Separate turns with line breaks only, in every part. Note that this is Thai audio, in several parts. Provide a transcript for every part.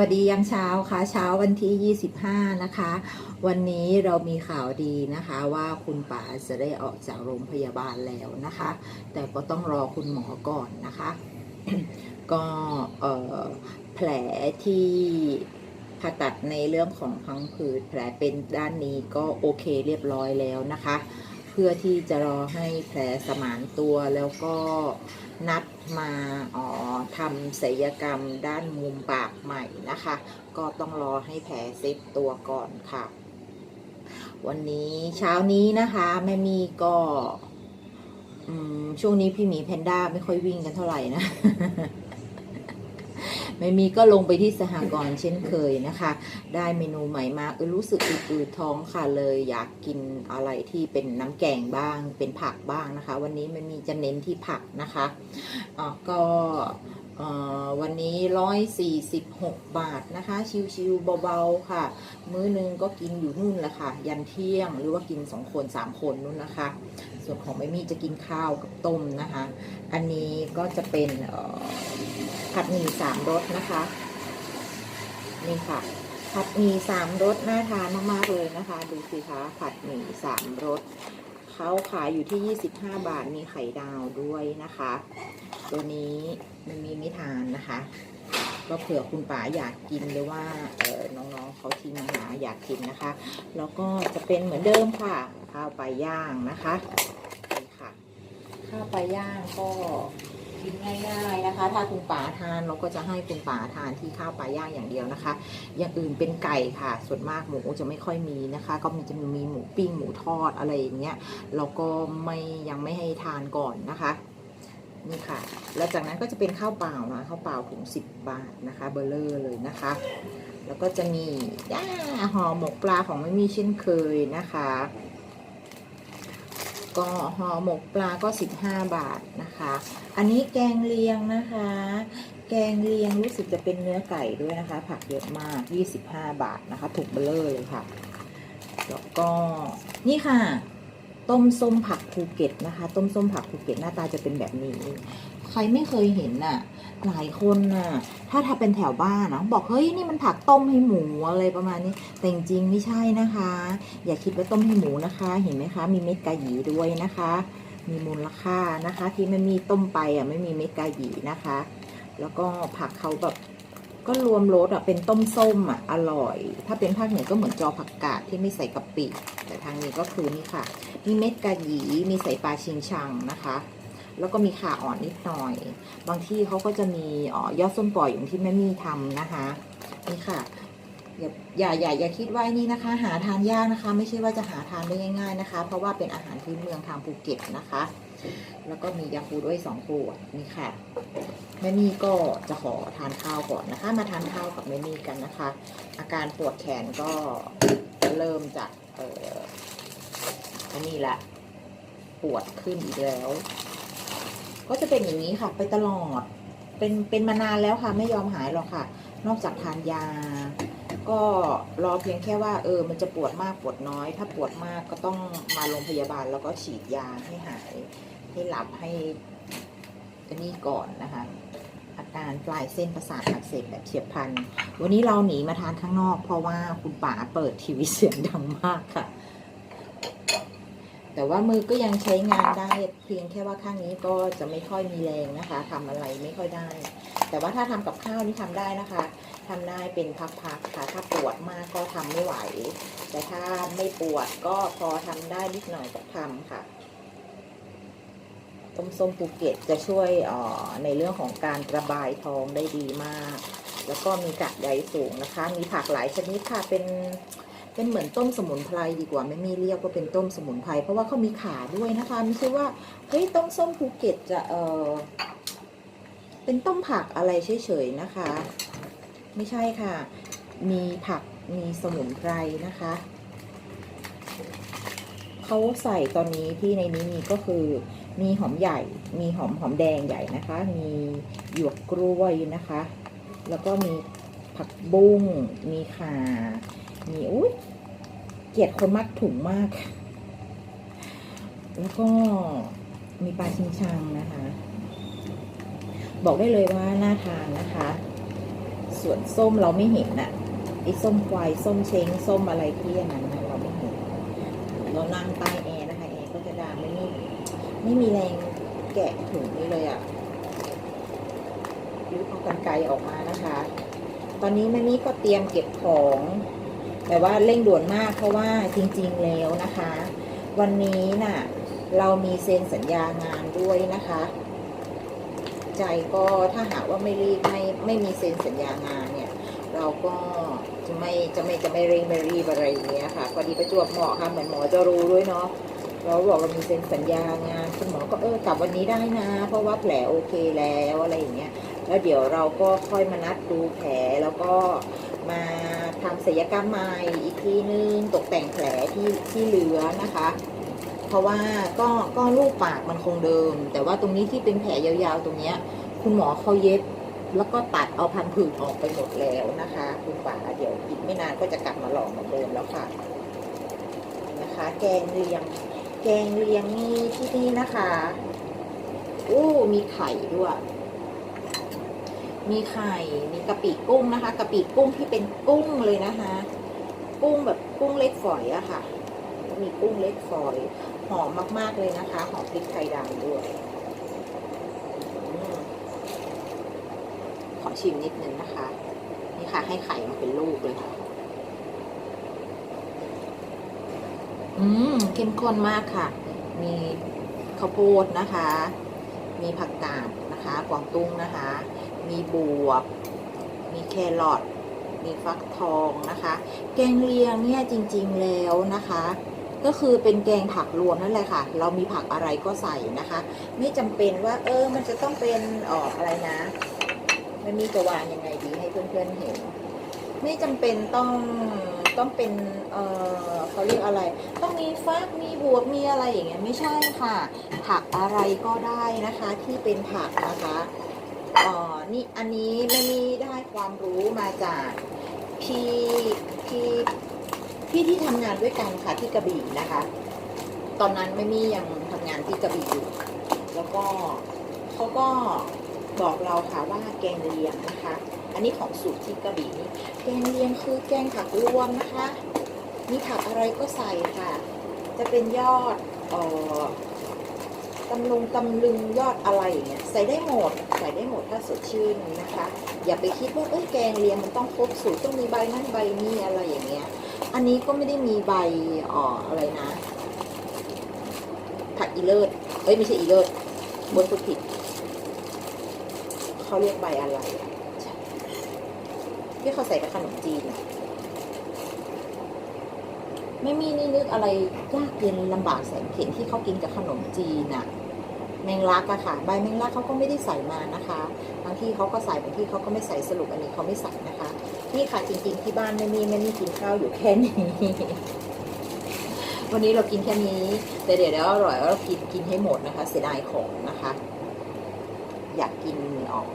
สวัสดียามเช้าค่ะ เช้าวันที่ 25 นะคะ วันนี้เรามีข่าวดีนะคะว่าคุณป๋าจะได้ออกจากโรงพยาบาลแล้วนะคะ แต่ก็ต้องรอคุณหมอก่อนนะคะ ก็เออแผลที่ผ่าตัดในเรื่องของพังผืดแผลเป็นด้านนี้ก็โอเคเรียบร้อยแล้วนะคะ พื่อที่จะรอให้แผลสมานตัวแล้วก็นัดมาอ๋อทำศัลยกรรมด้านมุมปากใหม่นะคะ ก็ต้องรอให้แผลเซ็ตตัวก่อนค่ะ วันนี้เช้านี้นะคะแม่มีก็ช่วงนี้พี่หมีแพนด้าไม่ค่อยวิ่งกันเท่าไหร่นะ ไม่มีก็ลงไปที่สหกรณ์เช่นเคยนะคะ ได้เมนูใหม่มาเออรู้สึกอืดๆท้องค่ะเลยอยากกินอะไรที่เป็นน้ำแกงบ้าง เป็นผักบ้างนะคะ วันนี้ไม่มีจะเน้นที่ผักนะคะอ่าก็อ่อวันนี้ร้อยสี่สิบหกบาทนะคะ ชิวๆเบาๆค่ะ มื้อนึงก็กินอยู่นู่นแหละค่ะ ยันเที่ยงหรือว่ากินสองคนสามคนนู่นนะคะ ส่วนของไม่มีจะกินข้าวกับต้มนะคะ อันนี้ก็จะเป็น ผัดหมี่สามรสนะคะนี่ค่ะ ผัดหมี่สามรสน่าทานมากๆเลยนะคะ ดูสิคะผัดหมี่สามรสเขาขายอยู่ที่ 25 บาทมีไข่ดาวด้วยนะคะ ตัวนี้มันมีไม่ทานนะคะ ก็เผื่อคุณป๋าอยากกินหรือว่าเออน้องๆเขาที่มาหาอยากกินนะคะ แล้วก็จะเป็นเหมือนเดิมค่ะข้าวปลาย่างนะคะนี่ค่ะข้าวปลาย่างก็ กินง่ายๆนะคะ ถ้าคุณป๋าทานเราก็จะให้คุณป๋าทานที่ข้าวปลาย่างอย่างเดียวนะคะ อย่างอื่นเป็นไก่ค่ะ ส่วนมากหมูจะไม่ค่อยมีนะคะ ก็มีจะมีหมูปิ้งหมูทอดอะไรอย่างเงี้ยเราก็ไม่ยังไม่ให้ทานก่อนนะคะนี่ค่ะ แล้วจากนั้นก็จะเป็นข้าวเปล่านะข้าวเปล่าถุงสิบบาทนะคะ เบอร์เลอร์เลยนะคะ แล้วก็จะมีย่าห่อหมกปลาของไม่มีเช่นเคยนะคะ ก็ห่อหมกปลาก็ 15 บาทนะคะ อันนี้แกงเลียงนะคะ แกงเลียงรู้สึกจะเป็นเนื้อไก่ด้วยนะคะ ผักเยอะมาก 25 บาทนะคะถูกเบลเลอร์เลยค่ะ แล้วก็นี่ค่ะ ต้มส้มผักภูเก็ตนะคะ ต้มส้มผักภูเก็ตหน้าตาจะเป็นแบบนี้ ใครไม่เคยเห็นน่ะ หลายคนน่ะ ถ้าถ้าเป็นแถวบ้านนะบอกเฮ้ยนี่มันผักต้มให้หมูอะไรประมาณนี้ แต่จริงๆไม่ใช่นะคะ อย่าคิดว่าต้มให้หมูนะคะ เห็นไหมคะ มีเม็ดกะหยีด้วยนะคะ มีมูลค่านะคะ ที่ไม่มีต้มไปอะไม่มีเม็ดกะหยีนะคะ แล้วก็ผักเขาแบบก็รวมรสอะเป็นต้มส้มอะอร่อย ถ้าเป็นภาคเหนือก็เหมือนจอผักกาดที่ไม่ใส่กะปิแต่ทางนี้ก็คือนี่ค่ะ มีเม็ดกะหยีมีใส่ปลาชิงชังนะคะ แล้วก็มีขาอ่อนนิดหน่อย บางที่เขาก็จะมีอ๋อยอดส้มปล่อยอย่างที่แม่มี่ทำนะคะ นี่ค่ะ อย่าอย่าอย่าคิดว่านี่นะคะ หาทานยากนะคะ ไม่ใช่ว่าจะหาทานได้ง่าย ๆนะคะ เพราะว่าเป็นอาหารพื้นเมืองทางภูเก็ตนะคะ แล้วก็มียาคูด้วยสองขวดนี่ค่ะแม่มี่ก็จะขอทานข้าวก่อนนะคะ มาทานข้าวกับแม่มี่กันนะคะ อาการปวดแขนก็เริ่มจากเอ่ออันนี้ละปวดขึ้นอีกแล้ว ก็จะเป็นอย่างนี้ค่ะ ไปตลอด เป็นเป็นมานานแล้วค่ะ ไม่ยอมหายหรอกค่ะ นอกจากทานยา ก็รอเพียงแค่ว่า เออ มันจะปวดมากปวดน้อย ถ้าปวดมากก็ต้องมาโรงพยาบาลแล้วก็ฉีดยาให้หาย ให้หลับให้อันนี้ก่อนนะคะอาการปลายเส้นประสาทอักเสบแบบเฉียบพลัน วันนี้เราหนีมาทานข้างนอก เพราะว่าคุณป๋าเปิดทีวีเสียงดังมากค่ะ แต่ว่ามือก็ยังใช้งานได้เพียงแค่ว่าข้างนี้ก็จะไม่ค่อยมีแรงนะคะทำอะไรไม่ค่อยได้ แต่ว่าถ้าทำกับข้าวนี่ทำได้นะคะทำได้เป็นพักๆค่ะถ้าปวดมากก็ทำไม่ไหว แต่ถ้าไม่ปวดก็พอทำได้นิดหน่อยก็ทำค่ะต้มส้มภูเก็ตจะช่วยออในเรื่องของการระบายท้องได้ดีมาก แล้วก็มีกากใยสูงนะคะ มีผักหลายชนิดค่ะเป็น เป็นเหมือนต้มสมุนไพรดีกว่าไม่มีเรียกว่าเป็นต้มสมุนไพรเพราะว่าเขามีขาด้วยนะคะไม่ใช่ว่าเฮ้ยต้มส้มภูเก็ตจะเออเป็นต้มผักอะไรเฉยๆนะคะ ไม่ใช่ค่ะ มีผักมีสมุนไพรนะคะเขาใส่ตอนนี้ที่ในนี้มีก็คือมีหอมใหญ่ มีหอมหอมแดงใหญ่นะคะ มีหยวกกล้วยนะคะ แล้วก็มีผักบุ้ง มีข่า มีอุ้ย เกลียดคนมักถุงมาก แล้วก็มีปลาชิงชังนะคะ บอกได้เลยว่าน่าทานนะคะ ส่วนส้มเราไม่เห็นน่ะไอ้ส้มควายส้มเช้งส้มอะไรที่อย่างนั้นเราไม่เห็น เรานั่งใต้แอร์นะคะแอร์ก็จะดังไม่มีไม่มีแรงแกะถุงนี้เลยอะ่ะยุบเอากันไกลออกมานะคะ ตอนนี้แม่มี่ก็เตรียมเก็บของ แต่ว่าเร่งด่วนมากเพราะว่าจริงๆแล้วนะคะ วันนี้น่ะเรามีเซ็นสัญญางานด้วยนะคะ ใจก็ถ้าหากว่าไม่รีบไม่ไม่มีเซ็นสัญญางานเนี่ย เราก็จะไม่จะไม่จะไม่เร่งไม่รีบอะไรอย่างเงี้ยค่ะพอดีประจวบเหมาะค่ะเหมือนหมอจะรู้ด้วยเนาะเราบอกเรามีเซ็นสัญญางานคุณหมอก็เออกลับวันนี้ได้นะ เพราะว่าแผลโอเคแล้วอะไรอย่างเงี้ยแล้วเดี๋ยวเราก็ค่อยมานัดดูแผลแล้วก็ มาทำศัลยกรรมใหม่อีกทีนึงตกแต่งแผลที่ที่เหลือนะคะ เพราะว่าก็ก็รูปปากมันคงเดิม แต่ว่าตรงนี้ที่เป็นแผลยาวๆ ตรงเนี้ย คุณหมอเขาเย็บแล้วก็ตัดเอาพันผืดออกไปหมดแล้วนะคะ คุณป่าเดี๋ยวอีกไม่นานก็จะกลับมาหล่อเหมือนเดิมแล้วค่ะนะคะ แกงเลียง แกงเลียงนี่ที่นี่นะคะอู้มีไข่ด้วย มีไข่ มีกะปิกุ้งนะคะกะปิกุ้งที่เป็นกุ้งเลยนะคะ กุ้งแบบกุ้งเล็กฝอยอะค่ะ มีกุ้งเล็กฝอย หอมมากๆเลยนะคะ หอมพริกไทยดำด้วยอขอชิมนิดนึงนะคะ นี่ค่ะ ให้ไข่มาเป็นลูกเลยค่ะ อืมเข้มข้นมากค่ะ มีข้าวโพดนะคะ มีผักกาดนะคะ กวางตุ้งนะคะ มีบวบ มีแครอท มีฟักทองนะคะ แกงเลียงเนี่ยจริงๆแล้วนะคะ ก็คือเป็นแกงผักรวมนั่นแหละค่ะ เรามีผักอะไรก็ใส่นะคะ ไม่จำเป็นว่า เออ มันจะต้องเป็นเอออะไรนะ มันมีจะวางยังไงดีให้เพื่อนๆเห็น ไม่จำเป็นต้องต้องเป็น เออเขาเรียกอะไร ต้องมีฟัก มีบวบ มีอะไรอย่างเงี้ย ไม่ใช่ค่ะ ผักอะไรก็ได้นะคะที่เป็นผักนะคะ อ่อนี่อันนี้ไม่มีได้ความรู้มาจากพี่พี่พี่ที่ทำงานด้วยกันค่ะที่กระบี่นะคะ ตอนนั้นไม่มียังทำงานที่กระบี่อยู่ แล้วก็เขาก็บอกเราค่ะว่าแกงเลียงนะคะ อันนี้ของสูตรที่กระบี่นี่แกงเลียงคือแกงผักรวมนะคะ มีผักอะไรก็ใส่ค่ะ จะเป็นยอดเอ่อ ตำลงตำลึงยอดอะไรอย่างเงี้ยใส่ได้หมดใส่ได้หมดถ้าสดชื่นนะคะ อย่าไปคิดว่าเอ้ยแกงเลียงมันต้องครบสูตรต้องมีใบนั้นใบนี้อะไรอย่างเงี้ย อันนี้ก็ไม่ได้มีใบอ่ออะไรนะ ผักอีเลิศเอ้ยไม่ใช่อีเลิศบนพูดผิดเขาเรียกใบอะไรที่เขาใส่กับขนมจีนไม่มีนี่นึกอะไรยากเย็นลำบากแสนเข็ญที่เขากินกับขนมจีนอะ แมงลักอะค่ะ ใบแมงลักเขาก็ไม่ได้ใส่มานะคะบางที่เขาก็ใส่บางที่เขาก็ไม่ใส่สรุปอันนี้เขาไม่ใส่นะคะ นี่ค่ะจริงๆที่บ้านไม่มีไม่มีกินข้าวอยู่แค่นี้วันนี้เรากินแค่นี้แต่เดี๋ยวแล้วอร่อยแล้วเรากินกินให้หมดนะคะ เสียดายของนะคะ อยากกินออก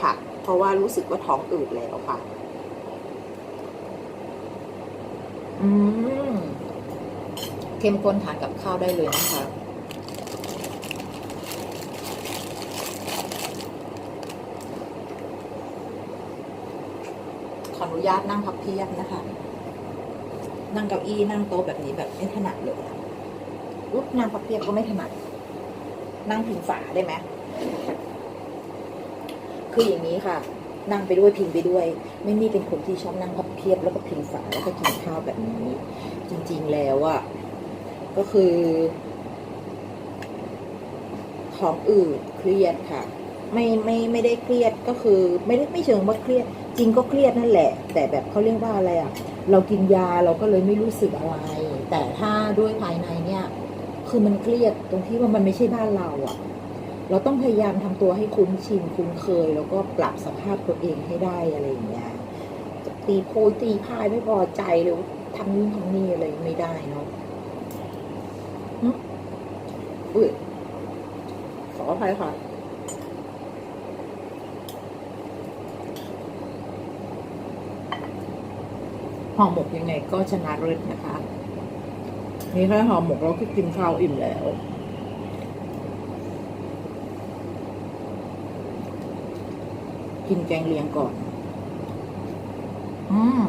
ผัก เพราะว่ารู้สึกว่าท้องอืดแล้วค่ะ อืมเข้มข้นทานกับข้าวได้เลยนะคะ ขออ นุญาตนั่งพับเพียบนะคะ นั่งเก้าอี้นั่งโต๊ะแบบนี้แบบไม่ถนัดเลยอุ๊บนั่งพับเพียบก็ไม่ถนัด นั่งพิงฝาได้ไหมคืออย่างนี้ค่ะ นั่งไปด้วยพิงไปด้วย ไม่นี่เป็นคนที่ชอบนั่งพับเพียบแล้วก็พิงฝาแล้วก็กินข้าวแบบนี้ จริง ๆแล้วอะก็คือท้องอืดเครียดค่ะ ไม่ไม่ไม่ได้เครียดก็คือ ไม่ได้ไม่เชิงว่าเครียด ริงก็เครียดนั่นแหละ แต่แบบเขาเรียกว่าอะไรอะเรากินยาเราก็เลยไม่รู้สึกอะไร แต่ถ้าด้วยภายในเนี่ย คือมันเครียดตรงที่ว่ามันไม่ใช่บ้านเราอะเราต้องพยายามทำตัวให้คุ้นชินคุ้นเคย แล้วก็ปรับสภาพตัวเองให้ได้อะไรอย่างเงี้ยตีโพยตีพายไม่พอใจหรือทำนู่นทำนี่อะไรไม่ได้เนาะหึอุ้ยขออภัยค่ะ ห่อหมกยังไงก็ชนะเลิศนะคะ นี่แค่ห่อหมกเราก็กินข้าวอิ่มแล้วกินแกงเลียงก่อน อืม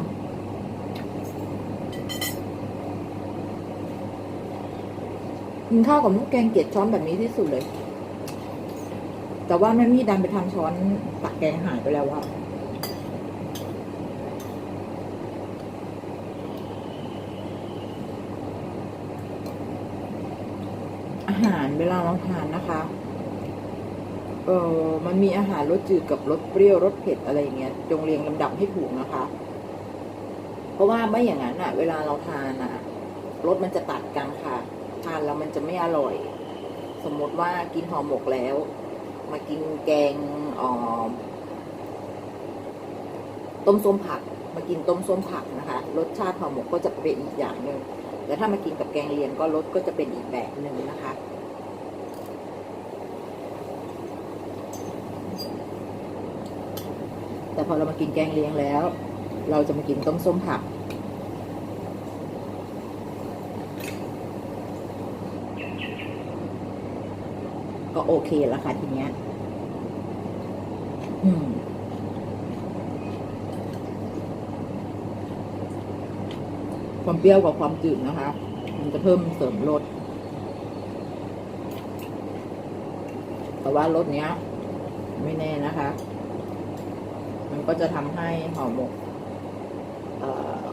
กินข้าวกับมุกแกงเกลียดช้อนแบบนี้ที่สุดเลย แต่ว่าแม่มี่ดันไปทำช้อนตักแกงหายไปแล้วว่า หารเวลาเราทานนะคะเออมันมีอาหารรสจืดกับรสเปรี้ยวรสเผ็ดอะไรอย่างเงี้ยจงเรียงลำดับให้ถูกนะคะ เพราะว่าไม่อย่างนั้นอะเวลาเราทานอะรสมันจะตัดกันค่ะ ทานแล้วมันจะไม่อร่อย สมมติว่ากินห่อหมกแล้ว มากินแกงออต้มส้มผัก มากินต้มส้มผักนะคะ รสชาติห่อหมกก็จะเป็นอีกอย่างหนึ่ง แต่ถ้ามากินกับแกงเลียงก็รสก็จะเป็นอีกแบบหนึ่งนะคะแต่พอเรามากินแกงเลียงแล้ว เราจะมากินต้มส้มผัก ก็โอเคแล้วค่ะทีเนี้ย อืม ความเปรี้ยวกับความจืดนะคะ มันจะเพิ่มเสริมรสแต่ว่ารสเนี้ย ไม่แน่นะคะ มันก็จะทำให้ห่อหมกเอ่อ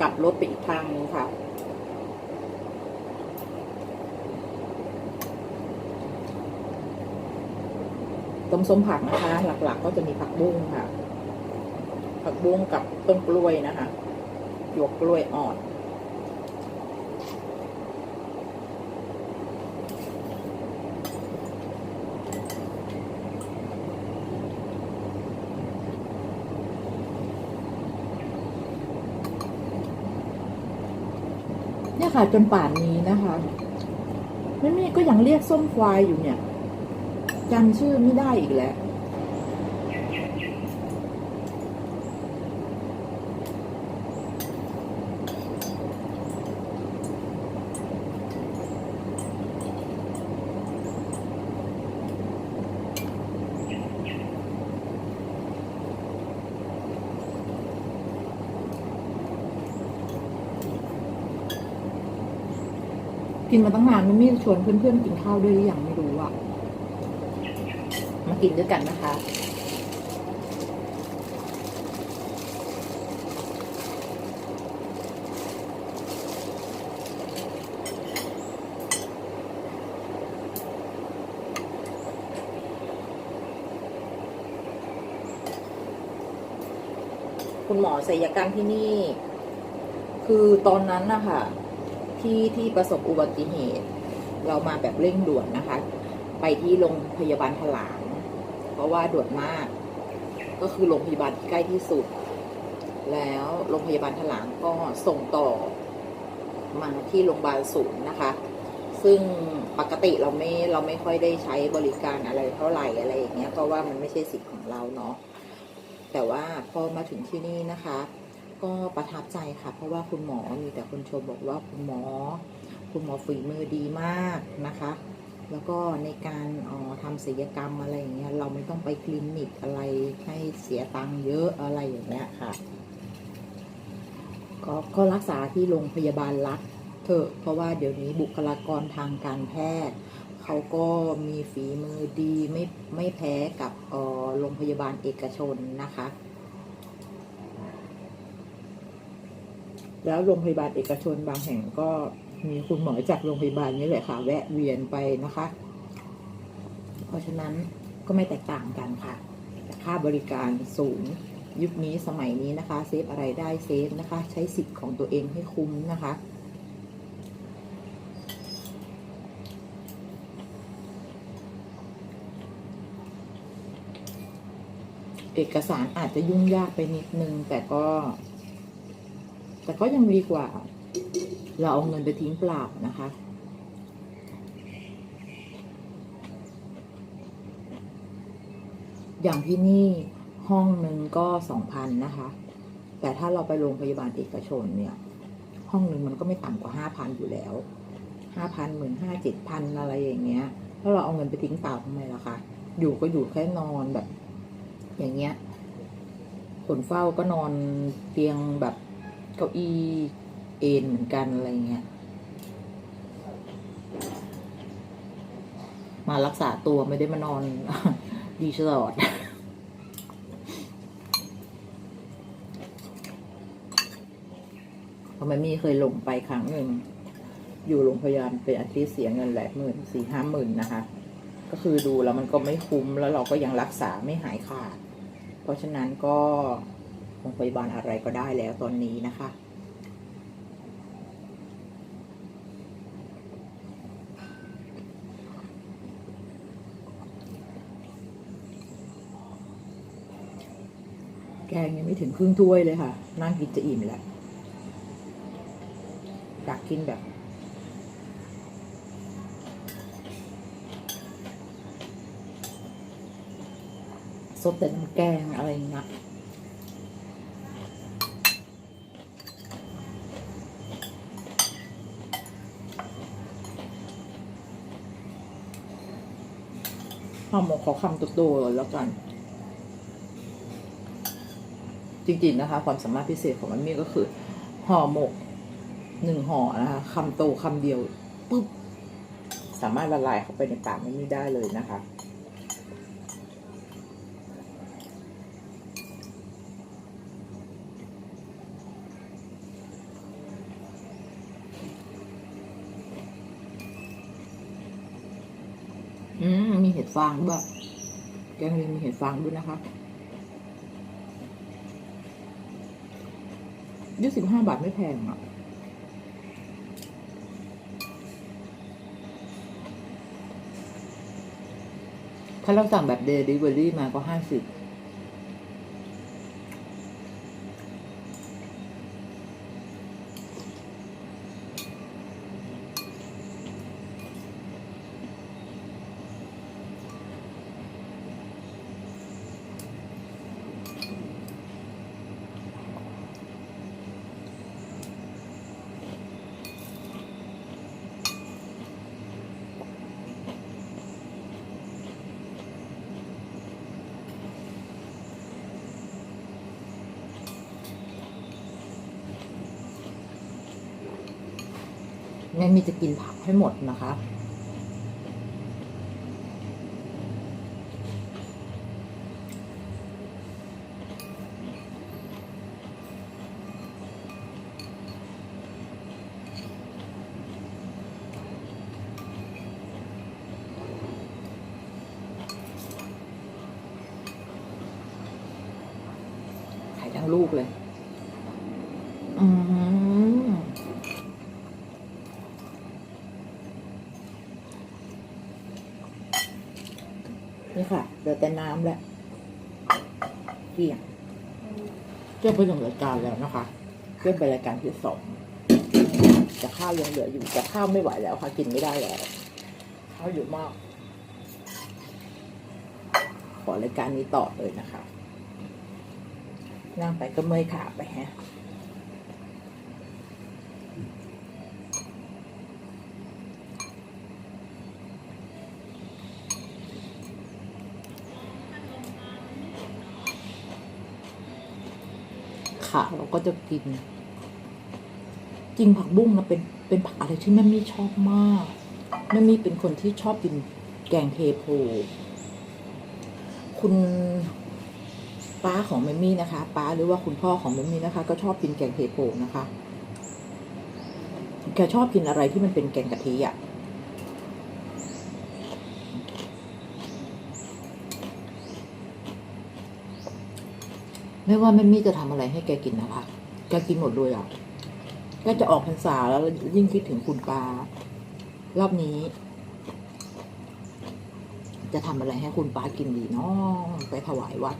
กลับรสไปอีกทางนึงค่ะ ต้มส้มผักนะคะ หลักๆก็จะมีผักบุ้งค่ะ ผักบุ้งกับต้นกล้วยนะคะ หยวกกล้วยอ่อน เนี่ยค่ะจนป่านนี้นะคะแม่มี่ก็ยังเรียกส้มควายอยู่เนี่ยจำชื่อไม่ได้อีกแล้ว กินมาตั้งนานไม่มีชวนเพื่อนๆกินข้าวด้วยหรือยังไม่รู้อะ มากินด้วยกันนะคะ คุณหมอศัลยกรรมที่นี่ คือตอนนั้นนะคะ ที่ที่ประสบอุบัติเหตุ เรามาแบบเร่งด่วนนะคะ ไปที่โรงพยาบาลถลาง เพราะว่าด่วนมาก ก็คือโรงพยาบาลที่ใกล้ที่สุด แล้วโรงพยาบาลถลางก็ส่งต่อมาที่โรงพยาบาลศูนย์นะคะ ซึ่งปกติเราไม่เราไม่ค่อยได้ใช้บริการอะไรเท่าไหร่อะไรอย่างเงี้ยเพราะว่ามันไม่ใช่สิทธิ์ของเราเนาะแต่ว่าพอมาถึงที่นี่นะคะ ก็ประทับใจค่ะ เพราะว่าคุณหมอมีแต่คนชมบอกว่าคุณหมอ คุณหมอฝีมือดีมากนะคะ แล้วก็ในการออทำศัลยกรรมอะไรอย่างเงี้ยเราไม่ต้องไปคลินิกอะไรให้เสียตังค์เยอะอะไรอย่างเงี้ยค่ะก็ก็รักษาที่โรงพยาบาลรัฐเถอะเพราะว่าเดี๋ยวนี้บุคลากรทางการแพทย์เขาก็มีฝีมือดีไม่ไม่แพ้กับออโรงพยาบาลเอกชนนะคะ แล้วโรงพยาบาลเอกชนบางแห่งก็มีคุณหมอจากโรงพยาบาลนี้แหละค่ะ แวะเวียนไปนะคะ เพราะฉะนั้นก็ไม่แตกต่างกันค่ะแต่ค่าบริการสูงยุคนี้สมัยนี้นะคะ เซฟอะไรได้เซฟนะคะ ใช้สิทธิ์ของตัวเองให้คุ้มนะคะ เอกสารอาจจะยุ่งยากไปนิดนึงแต่ก็ แต่ก็ยังดีกว่า เราเอาเงินไปทิ้งเปล่านะคะ อย่างที่นี่ห้องหนึ่งก็สองพันนะคะ แต่ถ้าเราไปโรงพยาบาลเอกชนเนี่ย ห้องหนึ่งมันก็ไม่ต่ำกว่าห้าพันอยู่แล้วห้าพันหมื่นห้าเจ็ดพันอะไรอย่างเงี้ยถ้าเราเอาเงินไปทิ้งเปล่าทำไมล่ะคะอยู่ก็อยู่แค่นอนแบบ อย่างเงี้ยคนเฝ้าก็นอนเตียงแบบ เก้าอี้เอนเหมือนกันอะไรเงี้ย มารักษาตัวไม่ได้มานอนดีสอร์ทเพราะมันมีเคยลงไปครั้งหนึ่ง อยู่โรงพยาบาลเป็นอาทิตย์เสียเงินแหลายหมื่นสี่ห้าหมื่นนะคะ ก็คือดูแล้วมันก็ไม่คุ้มแล้วเราก็ยังรักษาไม่หายขาด เพราะฉะนั้นก็ รงพยาบาลอะไรก็ได้แล้วตอนนี้นะคะ แกงยังไม่ถึงครึ่งถ้วยเลยค่ะ นั่งกินจะอิ่มแล้วอยากกินแบบซดแต่น้ำแกงอะไรอย่างเงี้ย ห่อหมกขอคำโตๆเลยแล้วกัน จริงๆนะคะ ความสามารถพิเศษของมันมี่ก็คือห่อหมกหนึ่งห่อนะคะคำโตคำเดียวปุ๊บสามารถละลายเข้าไปในปากมันมี่ได้เลยนะคะ อืม มีเห็ด ฟางด้วยแกงเลียงมีเห็ดฟางด้วยนะคะยี่สิบห้าบาทไม่แพงอะถ้าเราสั่งแบบเดลิเวอรี่มาก็ห้าสิบ แม่มีจะกินผักให้หมดนะคะ ไข่ทั้งลูกเลย อืม นี่ค่ะเหลือแต่น้ำแล้วเกลี่ยง เจ้าไปถึงรายการแล้วนะคะเริ่มไปรายการที่สองแต่ข้าวยังเหลืออยู่แต่ข้าวไม่ไหวแล้วค่ะกินไม่ได้แล้วข้าวอยู่มาก ขอรายการนี้ต่อเลยนะคะ นั่งไปก็เมื่อยขาไปฮะ ค่ะ เราก็จะกิน จริงผักบุ้งนะเป็นเป็นผักอะไรที่แม่มี่ชอบมากแม่มี่เป็นคนที่ชอบกินแกงเทโพ คุณป้าของแม่มี่นะคะ ป้าหรือว่าคุณพ่อของแม่มี่นะคะ ก็ชอบกินแกงเทโพนะคะแกชอบกินอะไรที่มันเป็นแกงกะทิอะ ไม่ว่าแม่มี่จะทำอะไรให้แกกินนะคะแกกินหมดเลยอะก็จะออกพรรษาแล้วยิ่งคิดถึงคุณปารอบนี้ จะทำอะไรให้คุณป้ากินดีเนาะไปถวายวัด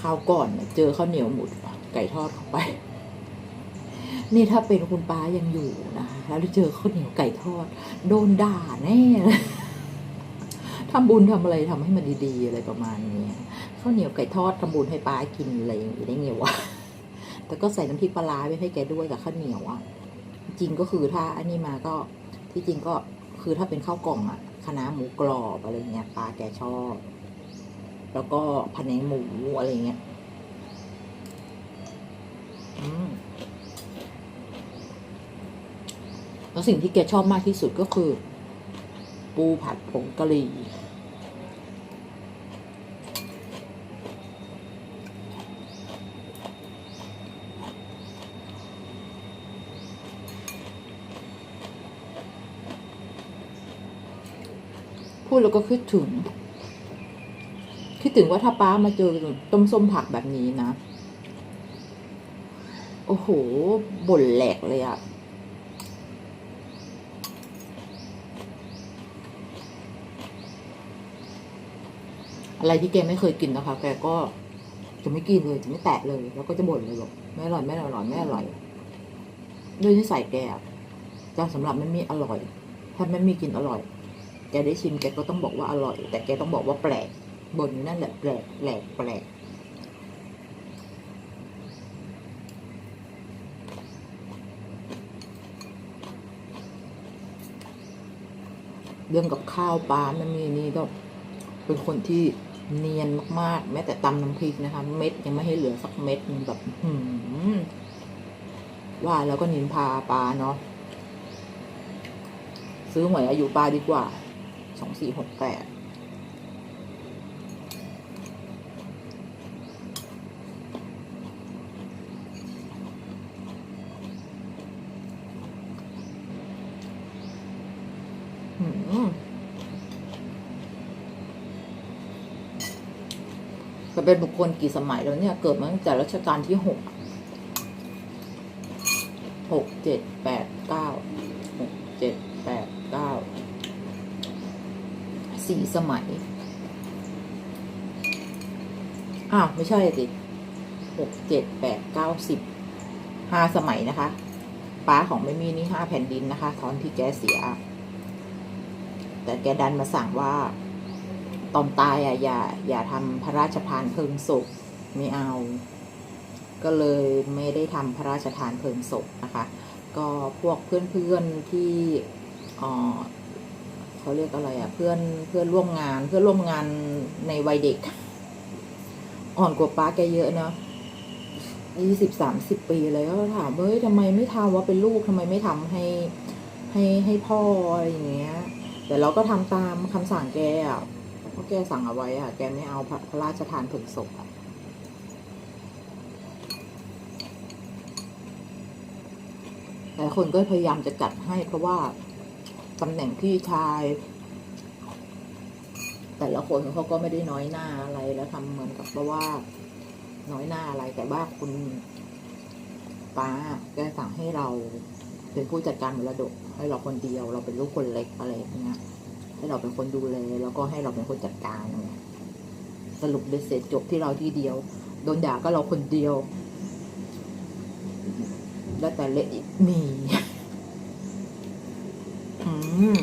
ข้าวก่อนเนี่ยเจอข้าวเหนียวหมูไก่ทอดเข้าไป นี่ถ้าเป็นคุณป้ายังอยู่นะคะแล้วเจอข้าวเหนียวไก่ทอด โดนด่าแน่เลย ทำบุญทำอะไรทำให้มันดีๆ อะไรประมาณนี้ข้าวเหนียวไก่ทอดทำบุญให้ป้ากินอะไรอย่างนี้ได้ไงวะแต่ก็ใส่น้ำพริกปลาร้าไว้ให้แกด้วยกับข้าวเหนียวอะจริงก็คือถ้าอันนี้มาก็ที่จริงก็คือถ้าเป็นข้าวกล่องอะคณะหมูกรอบอะไรเงี้ยป้าแกชอบ แล้วก็ผัดแหนงหมูอะไรเงี้ยแล้วสิ่งที่แกชอบมากที่สุดก็คือ ปูผัดผงกะหรี่พูดแล้วก็คิดถึง คิดถึงว่าถ้าป้ามาเจอต้มส้มผักแบบนี้นะ โอ้โหบ่นแหลกเลยอะ อะไรที่แกไม่เคยกินนะคะ แกก็จะไม่กินเลยจะไม่แตะเลย แล้วก็จะบ่นเลยบอกไม่อร่อยไม่อร่อยไม่อร่อยด้วยนิสัยแกอะแต่สำหรับไม่มีอร่อย ถ้าไม่มีกินอร่อยแกได้ชิมแกก็ต้องบอกว่าอร่อย แต่แกต้องบอกว่าแปลกบ่นอยู่นั่นแหละแปลกแปลกแปลกเรื่องกับข้าวปลามันมีนี่ก็เป็นคนที่ เนียนมากๆ แม้แต่ตำน้ำพริกนะคะ เม็ดยังไม่ให้เหลือสักเม็ดหนึงแบบหืมว่าแล้วก็นินพาปลาเนาะซื้อหวยอายุปลาดีกว่าสองสี่หกแปดก็ เป็นบุคคลกี่สมัยแล้วเนี่ย เกิดมาตั้งแต่รัชกาลที่หกหกเจ็ดแปดเก้าหกเจ็ดแปดเก้าสี่สมัย อ้าว ไม่ใช่สิหกเจ็ดแปดเก้าสิบห้าสมัยนะคะป้าของไม่มีนี่ห้าแผ่นดินนะคะตอนที่แกเสีย แต่แกดันมาสั่งว่า ตอนตายอะอย่าอย่าทำพระราชทานเพลิงศพไม่เอา ก็เลยไม่ได้ทำพระราชทานเพลิงศพนะคะ ก็พวกเพื่อนๆที่เอ่เขาเรียกอะไรอะเพื่อนเพื่อนร่วมงานเพื่อนร่วมงานในวัยเด็ก อ่อนกว่าป้าแกเยอะเนาะยี่สิบสามสิบปีเลยก็ถามว่าเฮ้ยทำไมไม่ทำว่าเป็นลูกทำไมไม่ทำให้ให้ให้พ่ออะไรอย่างเงี้ย แต่เราก็ทำตามคำสั่งแกอะ เพราะแกสั่งเอาไว้อะแกไม่เอาพระพระราชทานเพลิงศพอะหลายคนก็พยายามจะจัดให้เพราะว่าตำแหน่งพี่ชาย แต่ละคนเขาก็ไม่ได้น้อยหน้าอะไรแล้วทำเหมือนกับเพราะว่าน้อยหน้าอะไรแต่ว่าคุณป้าแกสั่งให้เราเป็นผู้จัดการมรดกให้เราคนเดียวเราเป็นลูกคนเล็กอะไรอย่างเงี้ย ให้เราเป็นคนดูแลแล้วก็ให้เราเป็นคนจัดการสรุปเบ็ดเสร็จจบที่เราที่เดียว โดนด่าก็เราคนเดียว แล้วแต่เละอีกมีอืม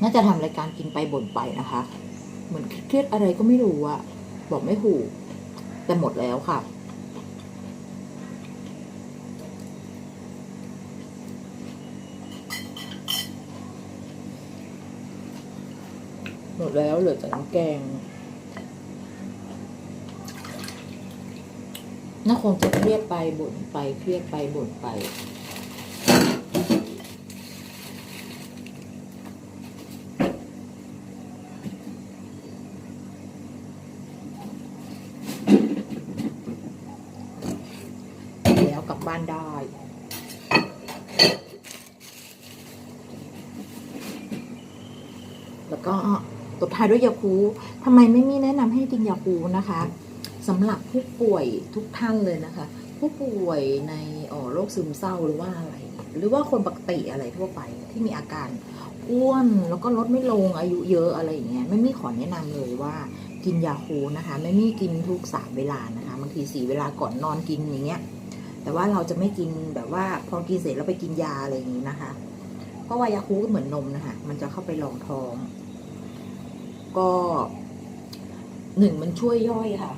น่าจะทำรายการกินไปบ่นไปนะคะ เหมือนเครียดอะไรก็ไม่รู้อะบอกไม่ถูกแต่หมดแล้วค่ะ หมดแล้วเหลือแต่น้ำแกงน่าคงจะเครียดไปบ่นไปเครียดไปบ่นไป แล้วกลับบ้านได้ แล้วก็ ตบท้าด้วยยาคูทำไมไม่มีแนะนำให้กินยาคูนะคะสำหรับผู้ป่วยทุกท่านเลยนะคะ ผู้ป่วยในออโรคซึมเศร้าหรือว่าอะไร หรือว่าคนปกติอะไรทั่วไปที่มีอาการอ้วนแล้วก็ลดไม่ลงอายุเยอะอะไรอย่างเงี้ยไม่มีขอแนะนำเลยว่ากินยาคูนะคะไม่มีกินทุกสามเวลานะคะบางทีสี่เวลาก่อนนอนกินอย่างเงี้ยแต่ว่าเราจะไม่กินแบบว่าพอกินเสร็จแล้วไปกินยาอะไรอย่างนี้นะคะ เพราะว่ายาคูก็เหมือนนมนะคะมันจะเข้าไปรองท้อง ก็หนึ่งมันช่วยย่อยค่ะ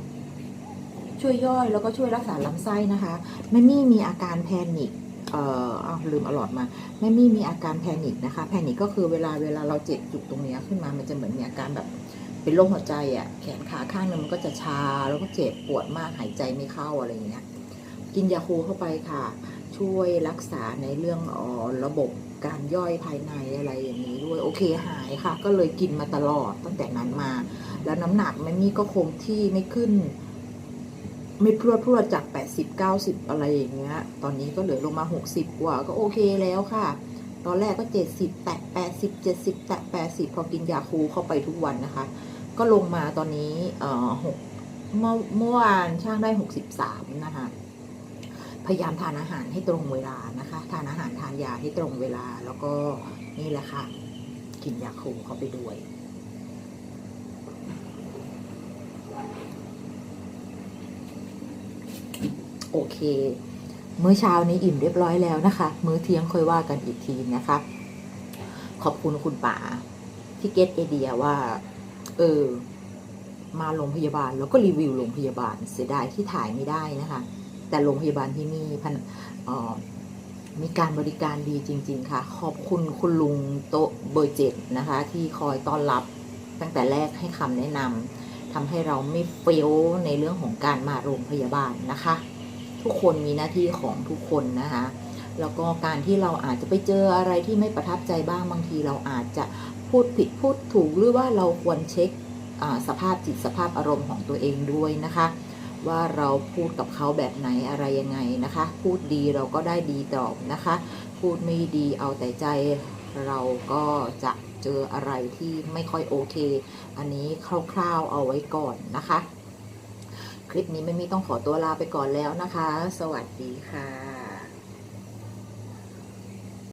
ช่วยย่อยแล้วก็ช่วยรักษาลำไส้นะคะไม่มี่มีอาการแพนิคเอ่ออ้าลืมอาหลอดมาแม่มี่มีอาการแพนิคนะคะแพนิคก็คือเวลาเวลาเราเจ็บจุดตรงเนี้ยขึ้นมามันจะเหมือนมีอาการแบบเป็นโรคหัวใจอะ่ะแขนขาข้างนึงมันก็จะชาแล้วก็เจ็บปวดมากหายใจไม่เข้าอะไรอย่างเงี้ยกินยาคูเข้าไปค่ะ ช่วยรักษาในเรื่องออระบบ การย่อยภายในอะไรอย่างนี้ด้วยโอเคหายค่ะ ก็เลยกินมาตลอดตั้งแต่นั้นมา แล้วน้ำหนักแม่มี่ก็คงที่ไม่ขึ้น ไม่พรวดพรวดจาก80 90อะไรอย่างเงี้ย ตอนนี้ก็เหลือลงมา60กว่า ก็โอเคแล้วค่ะ ตอนแรกก็70แตะ80 70แตะ80พอกินยาคูเข้าไปทุกวันนะคะ ก็ลงมาตอนนี้เอ่อหกเมื่อเมื่อวานช่างได้63นะคะ พยายามทานอาหารให้ตรงเวลานะคะ ทานอาหารทานยาให้ตรงเวลา แล้วก็นี่แหละค่ะ กินยาคูเข้าไปด้วยโอเคมื้อเช้านี้อิ่มเรียบร้อยแล้วนะคะ มื้อเที่ยงค่อยว่ากันอีกทีนะคะ ขอบคุณคุณป๋าที่เก็ตไอเดียว่า เออ มาโรงพยาบาลแล้วก็รีวิวโรงพยาบาลเสียดายที่ถ่ายไม่ได้นะคะ แต่โรงพยาบาลที่นี่พันมีการบริการดีจริง ๆ ค่ะ ขอบคุณคุณลุงโตะเบอร์เจ็ดนะคะ ที่คอยต้อนรับตั้งแต่แรกให้คำแนะนำทำให้เราไม่เฟลในเรื่องของการมาโรงพยาบาลนะคะ ทุกคนมีหน้าที่ของทุกคนนะคะแล้วก็การที่เราอาจจะไปเจออะไรที่ไม่ประทับใจบ้างบางทีเราอาจจะพูดผิดพูดถูกหรือว่าเราควรเช็คสภาพจิตสภาพอารมณ์ของตัวเองด้วยนะคะ ว่าเราพูดกับเขาแบบไหนอะไรยังไงนะคะ พูดดีเราก็ได้ดีตอบนะคะ พูดไม่ดีเอาแต่ใจเราก็จะเจออะไรที่ไม่ค่อยโอเค อันนี้คร่าวๆเอาไว้ก่อนนะคะ คลิปนี้ไม่มีต้องขอตัวลาไปก่อนแล้วนะคะ สวัสดีค่ะ